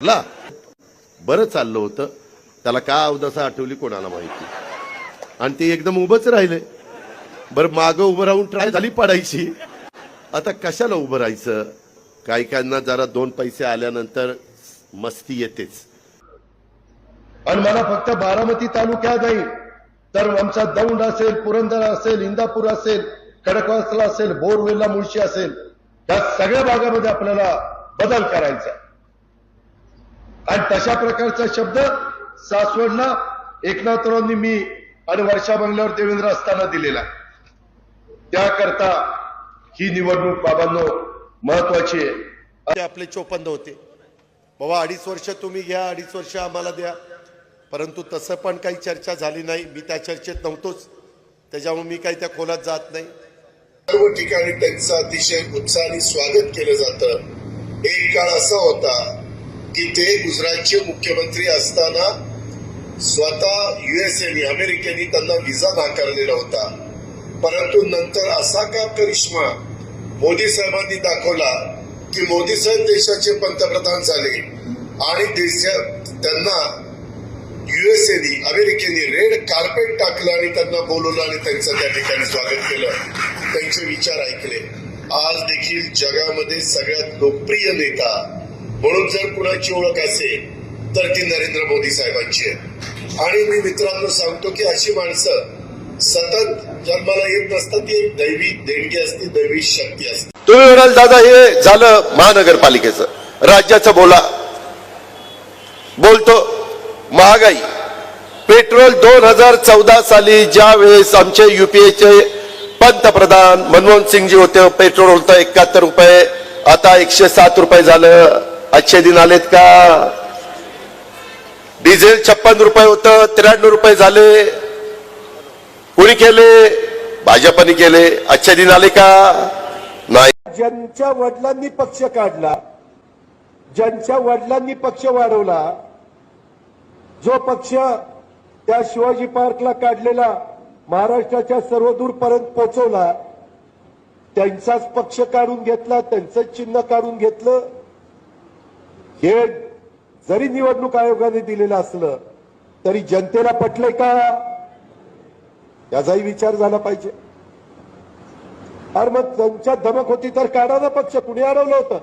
ला. बरं चाललं होतं. त्याला का अवदसा आठवली कोणाला माहिती? आणि ते एकदम उभंच राहिले. बरं मागं उभं राहून ट्राय झाली पडायची. आता कशाला उभं राहायचं? काही काहींना जरा दोन पैसे आल्यानंतर मस्ती येतेच. आणि मला फक्त बारामती तालुक्यात जाईल. तर आमचा दौंड असेल पुरंदर असेल इंदापूर असेल खडकवासला असेल बोरवेलला मुळशी असेल या सगळ्या भागामध्ये आपल्याला बदल करायचा आहे. आणि तशा प्रकारचा शब्द सासवडला एकनाथरावांनी मी आणि वर्षा बंगल्यावर देवेंद्र असताना दिलेला. त्याकरता ही निवडणूक बाबांनो महत्वाची आहे. आपले चोपन्न होते. बाबा अडीच वर्ष तुम्ही घ्या अडीच वर्ष आम्हाला द्या. परंतु तसं पण काही चर्चा झाली नाही. मी त्या चर्चेत नव्हतोच. त्याच्यामुळे मी काही त्या खोलात जात नाही. सर्व ठिकाणी त्यांचं अतिशय उत्साहाने स्वागत केलं जातं. एक काळ असा होता की ते गुजरातचे मुख्यमंत्री असताना स्वतः युएसएनी अमेरिकेने त्यांना व्हिसा नाकारलेला होता. परंतु नंतर असा का करिश्मा मोदी साहेबांनी दाखवला की मोदी साहेब देशाचे पंतप्रधान झाले आणि देशात त्यांना युएसएनी अमेरिकेने रेड कार्पेट टाकलं आणि त्यांना बोलवलं आणि त्यांचं त्या ठिकाणी स्वागत केलं. त्यांचे विचार ऐकले. आज देखील जगामध्ये सगळ्यात लोकप्रिय नेता म्हणून जर कुणाची ओळख असेल तर ती नरेंद्र मोदी साहेबांची आहे. आणि मी मित्रांनो सांगतो की अशी माणसं सतत जन्माला येत नसतात ती एक दैवी देणगी असते दैवी शक्ती असते. तुम्ही म्हणाल दादा हे झालं महानगरपालिकेचं. राज्याचं बोला. बोलतो महागाई पेट्रोल दोन हजार चौदा साली ज्या वेळेस आमचे युपीएचे पंतप्रधान मनमोहन सिंगजी होते पेट्रोल होतं एकाहत्तर रुपये आता एकशे सात रुपये झालं. अच्छे दिन आलेत का? डिझेल छप्पन रुपये होतं त्र्याण्णव रुपये झाले. कुणी केले? भाजपने केले. अच्छे दिन आले का? नाही. ज्यांच्या वडिलांनी पक्ष काढला ज्यांच्या वडिलांनी पक्ष वाढवला जो पक्ष त्या शिवाजी पार्कला काढलेला महाराष्ट्राच्या सर्वदूर पर्यंत पोहोचवला त्यांचाच पक्ष काढून घेतला त्यांचंच चिन्ह काढून घेतलं. हे जरी निवडणूक आयोगाने दिलेलं असलं तरी जनतेला पटलंय का? याचाही विचार झाला पाहिजे. अरे मग त्यांच्यात धमक होती तर काढा ना पक्ष कुणी अडवलं होतं?